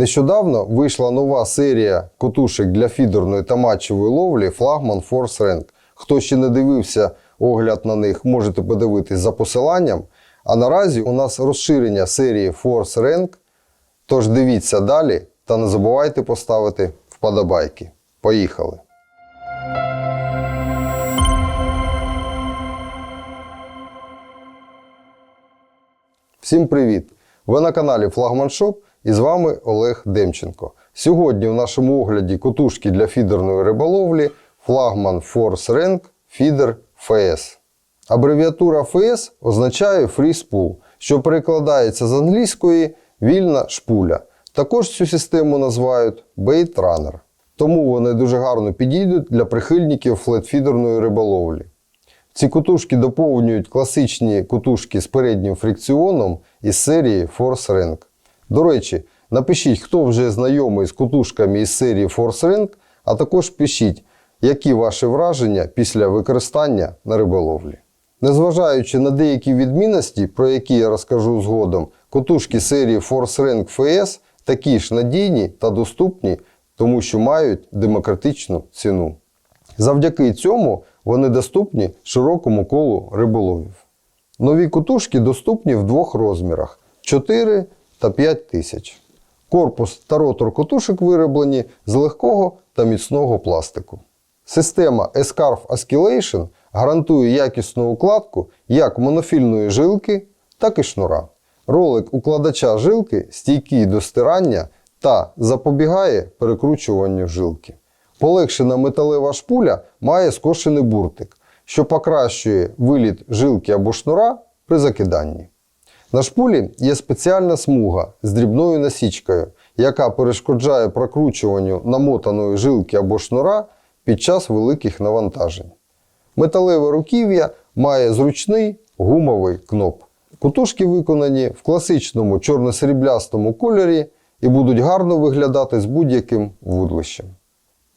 Нещодавно вийшла нова серія котушек для фідерної та матчевої ловлі флагман Force Rank. Хто ще не дивився огляд на них, можете подивитись за посиланням. А наразі у нас розширення серії Force Rank. Тож дивіться далі та не забувайте поставити вподобайки. Поїхали! Всім привіт! Ви на каналі Флагман Шоп і з вами Олег Демченко. Сьогодні в нашому огляді котушки для фідерної риболовлі Флагман Force Rank Feeder FS. Абревіатура FS означає Free Spool, що перекладається з англійської вільна шпуля. Також цю систему називають Bait Runner. Тому вони дуже гарно підійдуть для прихильників флетфідерної риболовлі. Ці кутушки доповнюють класичні кутушки з переднім фрикціоном із серії Force Rank. До речі, напишіть, хто вже знайомий з кутушками із серії Force Rank, а також пишіть, які ваші враження після використання на риболовлі. Незважаючи на деякі відмінності, про які я розкажу згодом, кутушки серії Force Rank FS такі ж надійні та доступні, тому що мають демократичну ціну. Завдяки цьому вони доступні широкому колу риболовів. Нові кутушки доступні в двох розмірах 4 та 5 тисяч. Корпус та ротор кутушок вироблені з легкого та міцного пластику. Система S-Carve Oscillation гарантує якісну укладку як монофільної жилки, так і шнура. Ролик укладача жилки стійкий до стирання та запобігає перекручуванню жилки. Полегшена металева шпуля має скошений буртик, що покращує виліт жилки або шнура при закиданні. На шпулі є спеціальна смуга з дрібною насічкою, яка перешкоджає прокручуванню намотаної жилки або шнура під час великих навантажень. Металеве руків'я має зручний гумовий кноп. Кутушки виконані в класичному чорно-сріблястому кольорі і будуть гарно виглядати з будь-яким вудлищем.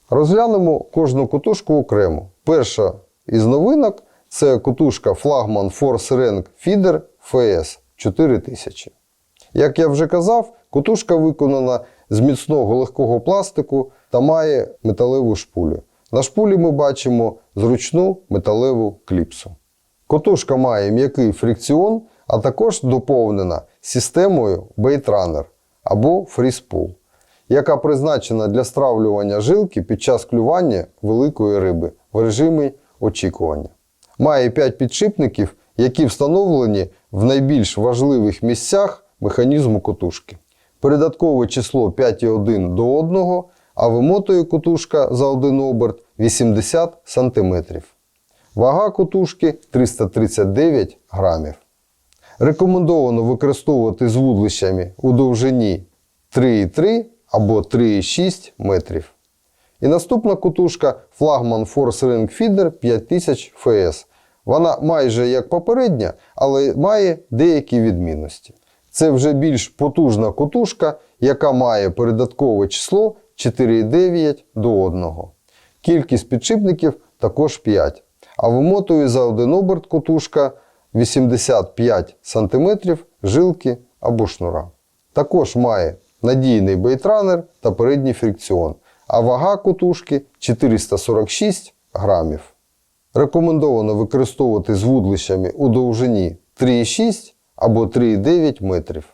Розглянемо кожну кутушку окремо. Перша із новинок це кутушка флагман Force Rank Feeder FS 4000. Як я вже казав, кутушка виконана з міцного легкого пластику та має металеву шпулю. На шпулі ми бачимо зручну металеву кліпсу. Котушка має м'який фрикціон, а також доповнена системою Bait Runner або Spool, яка призначена для стравлювання жилки під час клювання великої риби в режимі очікування. Має 5 підшипників, які встановлені в найбільш важливих місцях механізму котушки. Передаткове число 5,1 до 1, а вимотує котушка за один оберт 80 см. Вага котушки 339 грамів. Рекомендовано використовувати з вудлищами у довжині 3,3 або 3,6 метрів. І наступна кутушка флагман Force Ring Feeder 5000 FS. Вона майже як попередня, але має деякі відмінності. Це вже більш потужна кутушка, яка має передаткове число 4,9 до 1. Кількість підшипників також 5. А вимотує за один оберт кутушка 85 см жилки або шнура. Також має надійний бейтранер та передній фрикціон, а вага кутушки 446 грамів. Рекомендовано використовувати з вудлищами у довжині 3,6 або 3,9 метрів.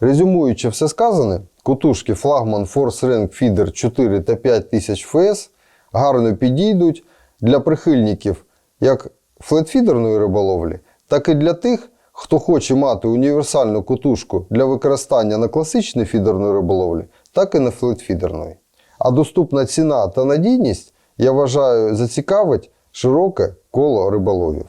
Резюмуючи все сказане, кутушки флагман Force Rank Feeder 4 та 5000 FS гарно підійдуть для прихильників як флетфідерної риболовлі, так і для тих, хто хоче мати універсальну кутушку для використання на класичній фідерної риболовлі, так і на флетфідерної. А доступна ціна та надійність, я вважаю, зацікавить широке коло риболовів.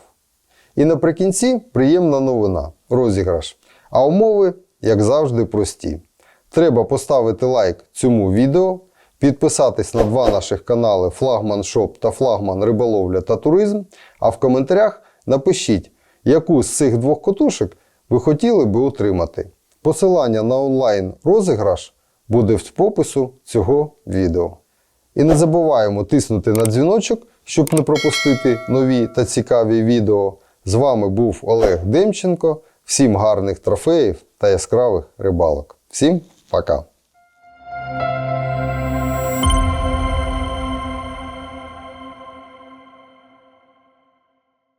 І наприкінці приємна новина розіграш. А умови, як завжди, прості. Треба поставити лайк цьому відео, підписатись на два наших канали Флагман Шоп та Флагман Риболовля та Туризм. А в коментарях напишіть, яку з цих двох котушок ви хотіли би отримати. Посилання на онлайн розіграш буде в попису цього відео. І не забуваємо тиснути на дзвіночок, щоб не пропустити нові та цікаві відео. З вами був Олег Демченко. Всім гарних трофеїв та яскравих рибалок. Всім пока!